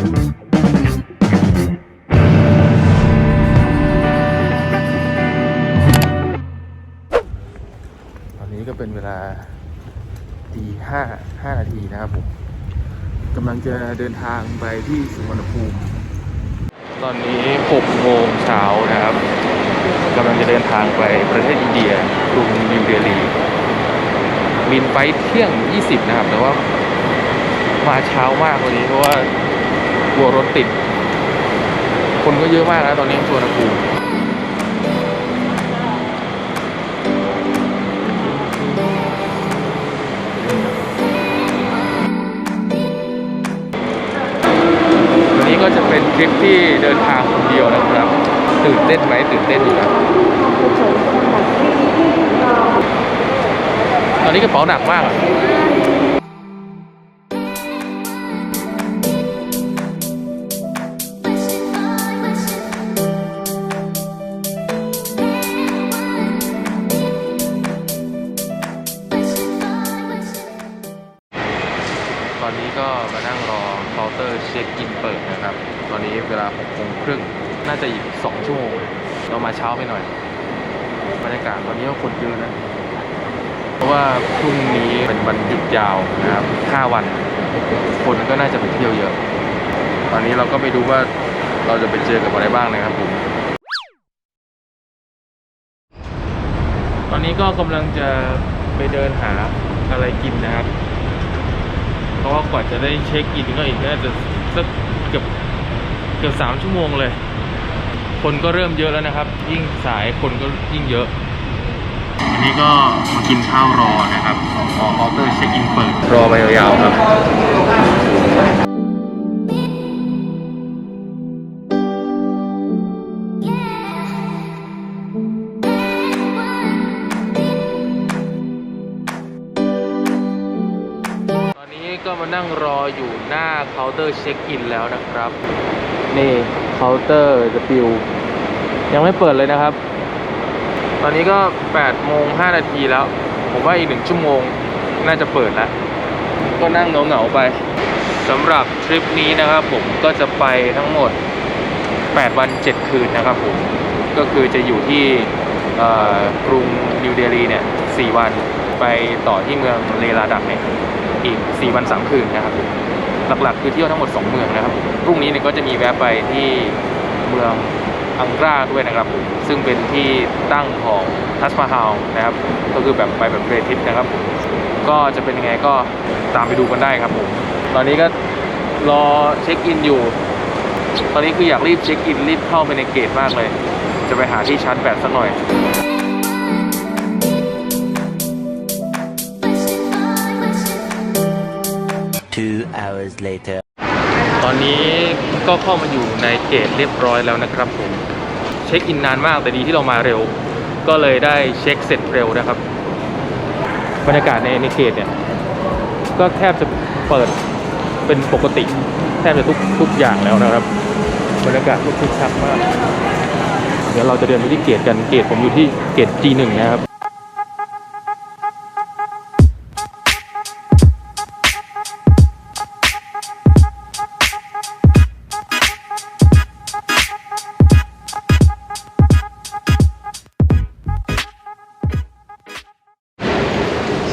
ตอนนี้ก็เป็นเวลาตีห้าห้านาทีนะครับผมกำลังจะเดินทางไปที่สุวรรณภูมิ ตอนนี้6โมงเช้านะครับกำลังจะเดินทางไปประเทศอินเดียกรุงนิวเดลีบินไปเที่ยง 20 นะครับ แต่ว่ามาเช้ามากวันนี้เพราะว่า กลัวรถติด คนก็เยอะมากนะตอนนี้สวรรณภูมิวันนี้ก็จะเป็นทริปที่เดินทางคนเดียวนะครับ ตื่นเต้นไหมตื่นเต้นอยู่นะตอนนี้กระเป๋าหนักมากอะ เวลา6โมงครึ่งน่าจะอีก 2 ชั่วโมง เรามาเช้าไปหน่อย บรรยากาศตอนนี้ก็คนเยอะนะ เพราะว่าพรุ่งนี้เป็นวันหยุดยาวนะครับ 5 วัน คนก็น่าจะไปเที่ยวเยอะ ตอนนี้เราก็ไปดูว่าเราจะไปเจอกับอะไรบ้างนะครับผม ตอนนี้ก็กำลังจะไปเดินหาอะไรกินนะครับ เพราะว่ากว่าจะได้เช็คอินก็อีกน่าจะสักเกือบ เกือบสามชั่วโมงเลย คนก็เริ่มเยอะแล้วนะครับ ยิ่งสายคนก็ยิ่งเยอะ อันนี้ก็มากินข้าวรอนะครับรอเคาน์เตอร์เช็คอินเปิด รอไปยาวๆครับตอนนี้ก็มานั่งรออยู่หน้าเคาน์เตอร์เช็คอินแล้วนะครับ นี่เคาน์เตอร์จะปิวยังไม่เปิดเลยนะครับ ตอนนี้ก็8โมง5นาทีแล้ว ผมว่าอีกหนึ่งชั่วโมงน่าจะเปิดแล้ว ก็นั่งเหงาๆไปสำหรับทริปนี้นะครับผมก็จะไปทั้งหมด 8 วัน 7 คืนนะครับผม ก็คือจะอยู่ที่เอ่อกรุงนิวเดลีเนี่ย 4 วันไปต่อที่เมืองเลลาดักเนี่ยอีก 4 วัน 3 คืนนะครับผม หลักๆ คือเที่ยวทั้งหมด 2 เมืองนะครับพรุ่งนี้เนี่ยก็จะมีแวะไปที่เมืองอังกราด้วยนะครับ ซึ่งเป็นที่ตั้งของทัสมาฮาลนะครับ ก็คือแบบไปแบบเรทิปนะครับ ก็จะเป็นยังไงก็ตามไปดูกันได้ครับผมตอนนี้ก็รอเช็คอินอยู่ ตอนนี้คืออยากรีบเช็คอินรีบเข้าไปในเกตมากเลย จะไปหาที่ชาร์จแบตสักหน่อย Two hours later. ตอนนี้ก็เข้ามาอยู่ในเกตเรียบร้อยแล้วนะครับผมเช็คอินนานมากแต่ดีที่เรามาเร็ว ก็เลยได้เช็คเสร็จเร็วนะครับ บรรยากาศในในเกตเนี่ย ก็แทบจะเปิดเป็นปกติ แทบจะทุกทุกอย่างแล้วนะครับ บรรยากาศทุกคึกคักมาก เดี๋ยวเราจะเดินไปที่เกตกันเกตผมอยู่ที่เกต G1 นะครับ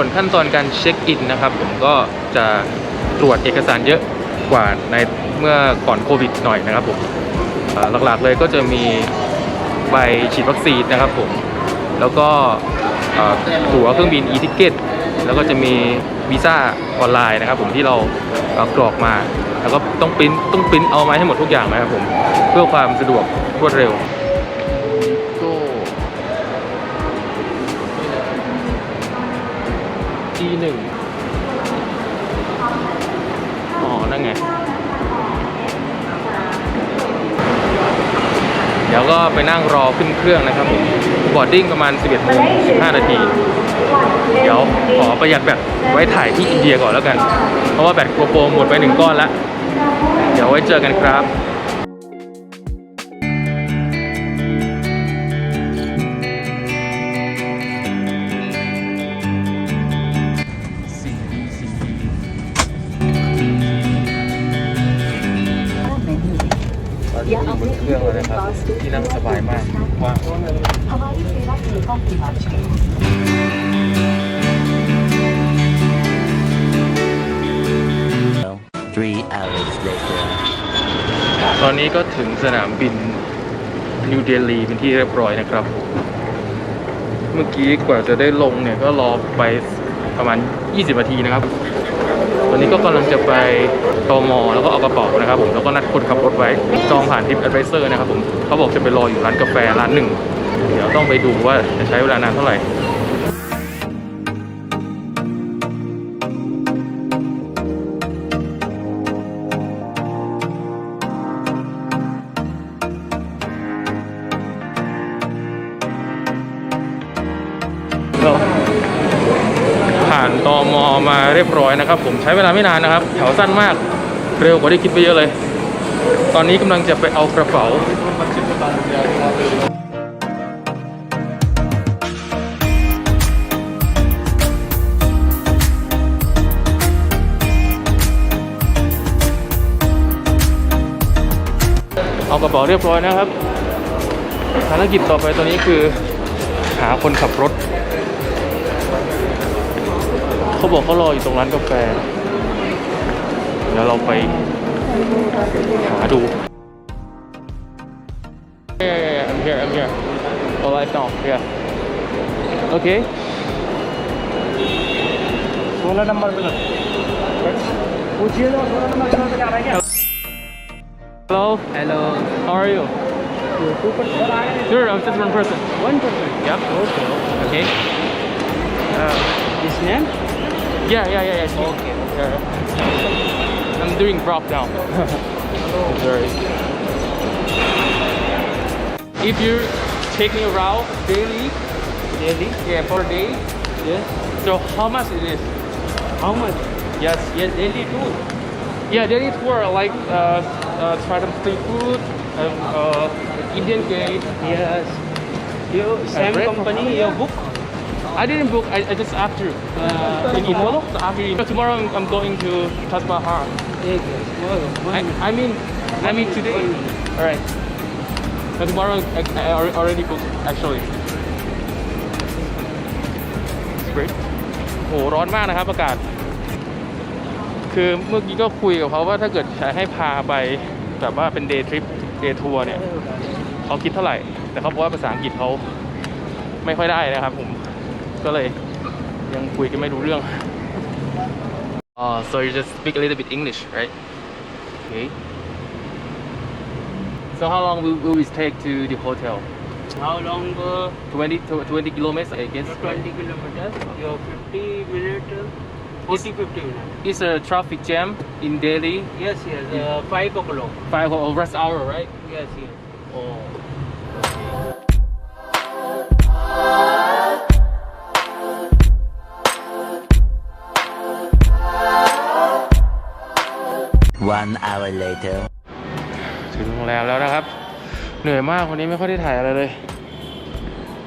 ส่วนขั้นตอนการเช็คอินนะครับ ผมก็จะตรวจเอกสารเยอะกว่าในเมื่อก่อนโควิดหน่อยนะครับผมหลักๆเลยก็จะมีใบฉีดวัคซีนนะครับผม แล้วก็ตั๋วเครื่องบิน e-ticket แล้วก็จะมีวีซ่าออนไลน์นะครับผมที่เรากรอกมา แล้วก็ต้องปริ้นต้องปริ้นเอามาให้หมดทุกอย่างนะครับผม เพื่อความสะดวกรวดเร็ว G1 อ๋อ นั่นไง เดี๋ยวก็ไปนั่งรอขึ้นเครื่องนะครับผมบอร์ดดิ้งประมาณ 11โมง15 นาที เดี๋ยวขอประหยัดแบตไว้ถ่ายที่อินเดียก่อนแล้วกัน เพราะว่าแบตโกโปรหมดไปหนึ่งก้อนแล้ว เดี๋ยวไว้เจอกันครับ ครื่องเลยนะครับ ที่นั่งสบายมากว่างตอนนี้ก็ถึงสนามบินนิวเดลีเป็นที่เรียบร้อยนะครับ เมื่อกี้กว่าจะได้ลงเนี่ยก็รอไปประมาณ 20 นาทีนะครับ ตอนนี้ก็กำลังจะไปตมแล้วก็เอากระเป๋านะครับผมแล้วก็นัดคนขับรถไว้จองผ่านทิป Advisor นะครับผมเขาบอกจะไปรออยู่ร้านกาแฟร้านหนึ่งเดี๋ยวต้องไปดูว่าจะใช้เวลานานเท่าไหร่ เรียบร้อยนะครับ ผมใช้เวลาไม่นานนะครับ แถวสั้นมากเร็วกว่าที่คิดไปเยอะเลย ตอนนี้กำลังจะไปเอากระเป๋าเอากระเป๋าเรียบร้อยนะครับภารกิจต่อไปตัวนี้คือ หาคนขับรถ เขาบอกเขารออยู่ตรงร้านกาแฟ เดี๋ยวเราไปหาดู Yeah, yeah, yeah, I'm here, I'm here. Oh, I know, yeah. Okay. सोलह number पे पूछिए तो सोलह number पे जा रहा है क्या Hello, hello how are you? ऊपर सर आए Sure, I'm just one person. One percent Yep. Okay. This name Yeah, yeah, yeah, yeah. Okay. okay. I'm doing prop now. Sorry. If you take me around daily, daily, yeah, per day, yes. So how much it is? How much? Yes, yes, daily too. Yeah, daily tour like uh, uh, try some street food, um, uh, Indian gate. Yes. You same company, your book. I didn't book. I, I just after. Uh, can you follow? So after you, tomorrow I'm, I'm going to Taj Mahal. एक I, I mean, I mean today. All right. But tomorrow I, I al- already booked actually. It's great. โหร้อนมากนะครับอากาศ คือเมื่อกี้ก็คุยกับเขาว่าถ้าเกิดจะให้พาไปแบบว่าเป็นเดย์ทริปเดย์ทัวร์เนี่ยเขาคิดเท่าไหร่ แต่เขาบอกว่าภาษาอังกฤษเขาไม่ค่อยได้นะครับผม ก็เลยยังคุยกันไม่รู้เรื่อง so you just speak a little bit English right okay so how long will, will it take to the hotel How long? Uh, 20, 20 kilometers, I guess. 20 kilometers. Your 50 minutes. Uh, 40, 50 minutes. It's a traffic jam in Delhi. Yes, yes. Uh, 5 o'clock. 5 o'clock, hour, right? Yes, yes. Oh. One hour later. ถึงโรงแรมแล้วนะครับ เหนื่อยมากวันนี้ไม่ค่อยได้ถ่ายอะไรเลย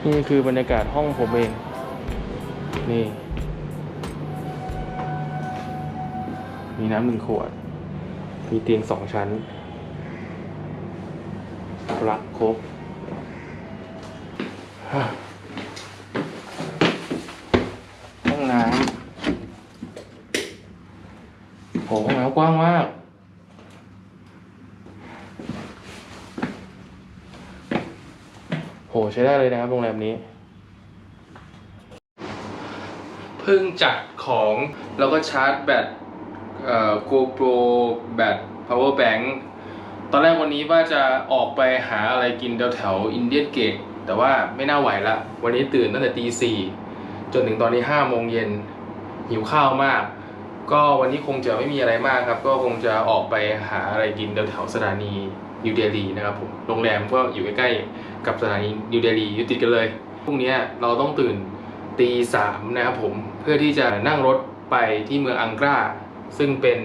นี่คือบรรยากาศห้องผมเอง นี่ มีน้ำหนึ่งขวด มีเตียงสองชั้นปลักครบห้องน้ำโหห้องน้ำกว้างมาก โหใช้ได้เลยนะครับโรงแรมนี้ เพิ่งจัดของแล้วก็ชาร์จแบตเอ่อ GoPro แบต power bank ตอนแรกวันนี้ว่าจะออกไปหาอะไรกินแถวแถวอินเดียนเกตแต่ว่าไม่น่าไหวละวันนี้ตื่นตั้งแต่ตีสี่จนถึงตอนนี้ห้าโมงเย็นหิวข้าวมาก ก็วันนี้คงจะไม่มีอะไรมากครับ ก็คงจะออกไปหาอะไรกินแถวแถวสถานีนิวเดลีนะครับผมโรงแรมก็อยู่ใกล้ๆ กับสถานีนิวเดลีอยู่ติดกันเลยพรุ่งนี้เราต้องตื่นตีสามนะครับผมเพื่อที่จะนั่งรถไปที่เมืองอังกราซึ่งเป็น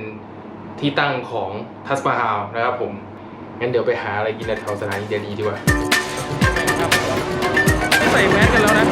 ที่ตั้งของทัสมาฮาลนะครับผมงั้นเดี๋ยวไปหาอะไรกินแถวสถานีเดลีดีกว่าใส่แมสกันแล้วนะ